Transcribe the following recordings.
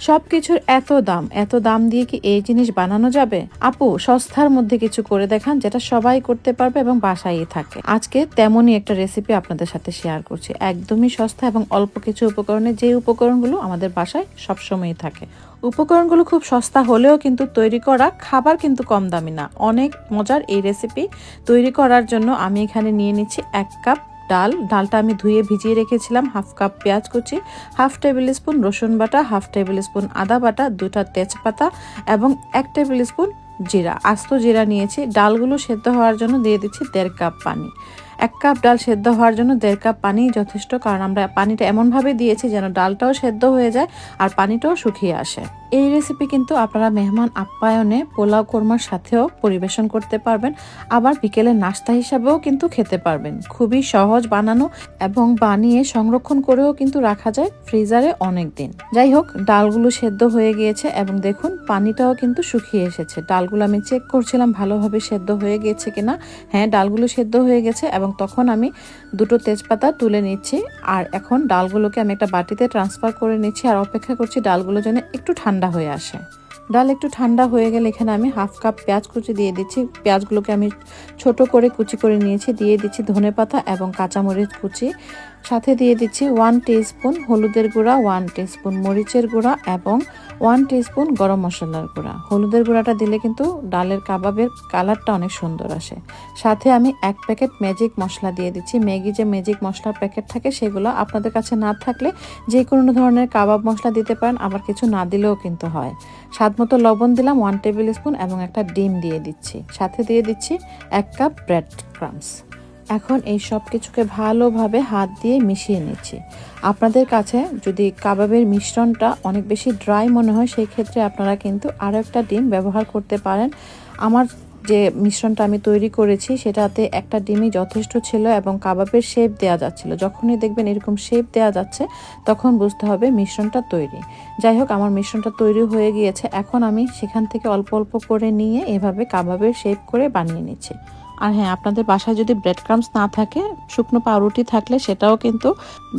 সব কিছুর এত দাম এত দাম দিয়ে কি এই জিনিস বানানো যাবে? আপু, সস্তার মধ্যে কিছু করে দেখান যেটা সবাই করতে পারবে এবং বাসায়ই থাকে। আজকে তেমনই একটা রেসিপি আপনাদের সাথে শেয়ার করছি। একদমই সস্তা এবং অল্প কিছু উপকরণে যে উপকরণগুলো আমাদের বাসায় সবসময়ই থাকে। উপকরণগুলো খুব সস্তা হলেও কিন্তু তৈরি করা খাবার কিন্তু কম দামি না। অনেক মজার এই রেসিপি তৈরি করার জন্য আমি এখানে নিয়ে নিচ্ছি এক কাপ ডাল। ডালটা আমি ধুয়ে ভিজিয়ে রেখেছিলাম হাফ কাপ পেঁয়াজ কুচি, হাফ টেবিল স্পুন রসুন বাটা, হাফ টেবিল স্পুন আদা বাটা, দুটা তেজপাতা এবং এক টেবিল স্পুন জিরা। আস্ত জিরা নিয়েছি। ডালগুলো সেদ্ধ হওয়ার জন্য দিয়ে দিচ্ছি দেড় কাপ পানি। এক কাপ ডাল সেদ্ধ হওয়ার জন্য দেড় কাপ পানি যথেষ্ট, কারণ আমরা পানিটা এমনভাবে দিয়েছি যেন ডালটাও সেদ্ধ হয়ে যায় আর পানিটাও শুকিয়ে আসে। এই রেসিপি কিন্তু আপনারা মেহমান আপ্যায়নে পোলাও কোরমার সাথেও পরিবেশন করতে পারবেন, আবার বিকেলে নাস্তা হিসাবেও কিন্তু খেতে পারবেন। খুবই সহজ বানানো এবং বানিয়ে সংরক্ষণ করেও কিন্তু রাখা যায় ফ্রিজারে অনেক দিন যাই হোক, ডালগুলো সেদ্ধ হয়ে গিয়েছে এবং দেখুন পানিটাও কিন্তু শুকিয়ে এসেছে। ডালগুলো আমি চেক করছিলাম ভালোভাবে সেদ্ধ হয়ে গেছে কিনা। হ্যাঁ ডালগুলো সেদ্ধ হয়ে গেছে এবং তখন আমি দুটো তেজপাতা তুলে নিচ্ছি। আর এখন ডালগুলোকে আমি একটা বাটিতে ট্রান্সফার করে নিচ্ছি আর অপেক্ষা করছি ডালগুলো যেন একটু ঠান্ডা হয়ে আসে। ডাল একটু ঠান্ডা হয়ে গেলে এখানে আমি হাফ কাপ পেঁয়াজ কুচি দিয়ে দিচ্ছি। পেঁয়াজগুলোকে আমি ছোট করে কুচি করে নিয়েছি, দিয়ে দিচ্ছি ধনে পাতা এবং কাঁচামরিচ কুচি। সাথে দিয়ে দিচ্ছি ওয়ান স্পুন হলুদের গুঁড়া ওয়ান স্পুন মরিচের গুঁড়া এবং ওয়ান স্পুন গরম মশলার গুঁড়া। হলুদের গুঁড়াটা দিলে কিন্তু ডালের কাবাবের কালারটা অনেক সুন্দর আসে। সাথে আমি এক প্যাকেট ম্যাজিক মশলা দিয়ে দিচ্ছি। ম্যাগি যে ম্যাজিক মশলার প্যাকেট থাকে সেগুলো আপনাদের কাছে না থাকলে যে কোনো ধরনের কাবাব মশলা দিতে পারেন, আবার কিছু না দিলেও কিন্তু হয়। স্বাদ মতো লবণ দিলাম ওয়ান টেবিল স্পুন এবং একটা ডিম দিয়ে দিচ্ছি। সাথে দিয়ে দিচ্ছি এক কাপ ব্রেড ক্রামস এখন এই সব কিছুকে ভালোভাবে হাত দিয়ে মিশিয়ে নিচ্ছি। আপনাদের কাছে যদি কাবাবের মিশ্রণটা অনেক বেশি ড্রাই মনে হয়, সেই ক্ষেত্রে আপনারা কিন্তু আরও একটা ডিম ব্যবহার করতে পারেন। আমার যে মিশ্রণটা আমি তৈরি করেছি, সেটাতে একটা ডিমই যথেষ্ট ছিল এবং কাবাবের শেপ দেওয়া যাচ্ছিল। যখনই দেখবেন এরকম শেপ দেওয়া যাচ্ছে, তখন বুঝতে হবে মিশ্রণটা তৈরি। যাই হোক, আমার মিশ্রণটা তৈরি হয়ে গিয়েছে। এখন আমি সেখান থেকে অল্প অল্প করে নিয়ে এভাবে কাবাবের শেপ করে বানিয়ে নিচ্ছি। আর হ্যাঁ আপনাদের বাসায় যদি ব্রেড ক্রামস না থাকে, শুকনো পাউরুটি থাকলে সেটাও কিন্তু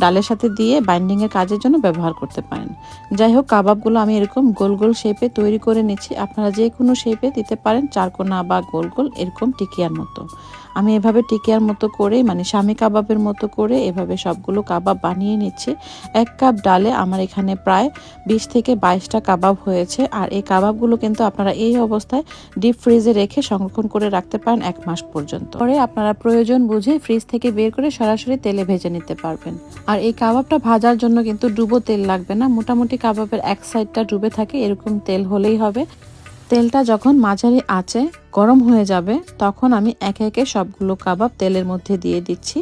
ডালের সাথে দিয়ে বাইন্ডিংয়ের কাজের জন্য ব্যবহার করতে পারেন। যাই হোক, কাবাবগুলো আমি এরকম গোল গোল শেপে তৈরি করে নিচ্ছি। আপনারা যে কোনো শেপে দিতে পারেন, চারকোনা বা গোল গোল, এরকম টিকিয়ার মতো। আমি এভাবে টিকিয়ার মতো করে মানে স্বামী কাবাবের মতো করে এভাবে সবগুলো কাবাব বানিয়ে নিচ্ছি। এক কাপ ডালে আমার এখানে প্রায় বিশ থেকে বাইশটা কাবাব হয়েছে। আর এই কাবাবগুলো কিন্তু আপনারা এই অবস্থায় ডিপ ফ্রিজে রেখে সংরক্ষণ করে রাখতে পারেন এক মাস পর্যন্ত। পরে আপনারা প্রয়োজন বুঝে ফ্রিজ থেকে বের করে সরাসরি তেলে ভেজে নিতে পারবেন। আর এই কাবাবটা ভাজার জন্য কিন্তু ডুবো তেল লাগবে না। মোটামুটি কাবাবের এক সাইডটা ডুবে থাকে, এরকম তেল হলেই হবে। তেলটা যখন মাঝারি আঁচে গরম হয়ে যাবে, তখন আমি একে একে সবগুলো কাবাব তেলের মধ্যে দিয়ে দিচ্ছি।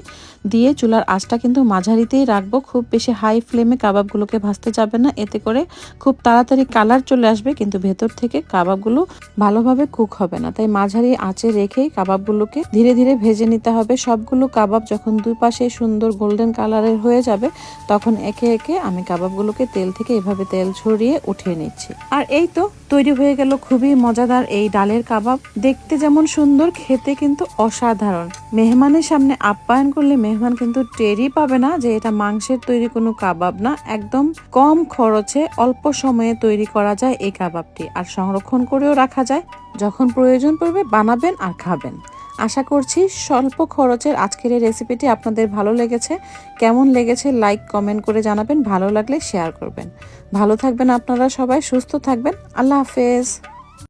দিয়ে চুলার আঁচটা কিন্তু মাঝারিতেই রাখব, খুব বেশি হাই ফ্লেমে কাবাবগুলোকে ভাজতে যাবে না, এতে করে খুব তাড়াতাড়ি কালার চলে আসবে, কিন্তু ভেতর থেকে কাবাবগুলো ভালোভাবে কুক হবে না। তাই মাঝারি আঁচে রেখেই কাবাবগুলোকে ধীরে ধীরে ভেজে নিতে হবে। সবগুলো কাবাব যখন দুই পাশে সুন্দর গোল্ডেন কালারের হয়ে যাবে, তখন একে একে আমি কাবাবগুলোকে তেল থেকে এভাবে তেল ছড়িয়ে উঠিয়ে নিচ্ছি। আর এই তো তৈরি হয়ে গেল খুবই মজাদার এই ডালের কাবাব। দেখতে যেমন সুন্দর, খেতে কিন্তু অসাধারণ। মেহমানের সামনে আপ্যায়ন করলে মেহমান কিন্তু টেরই পাবে না যে এটা মাংসের তৈরি কোনো কাবাব না। একদম কম খরচে অল্প সময়ে তৈরি করা যায় এই কাবাবটি আর সংরক্ষণ করেও রাখা যায়। যখন প্রয়োজন পড়বে বানাবেন আর খাবেন। আশা করছি স্বল্প খরচের আজকের এই রেসিপিটি আপনাদের ভালো লেগেছে। কেমন লেগেছে লাইক, কমেন্ট করে জানাবেন। ভালো লাগলে শেয়ার করবেন। ভালো থাকবেন আপনারা সবাই, সুস্থ থাকবেন। আল্লাহ হাফেজ।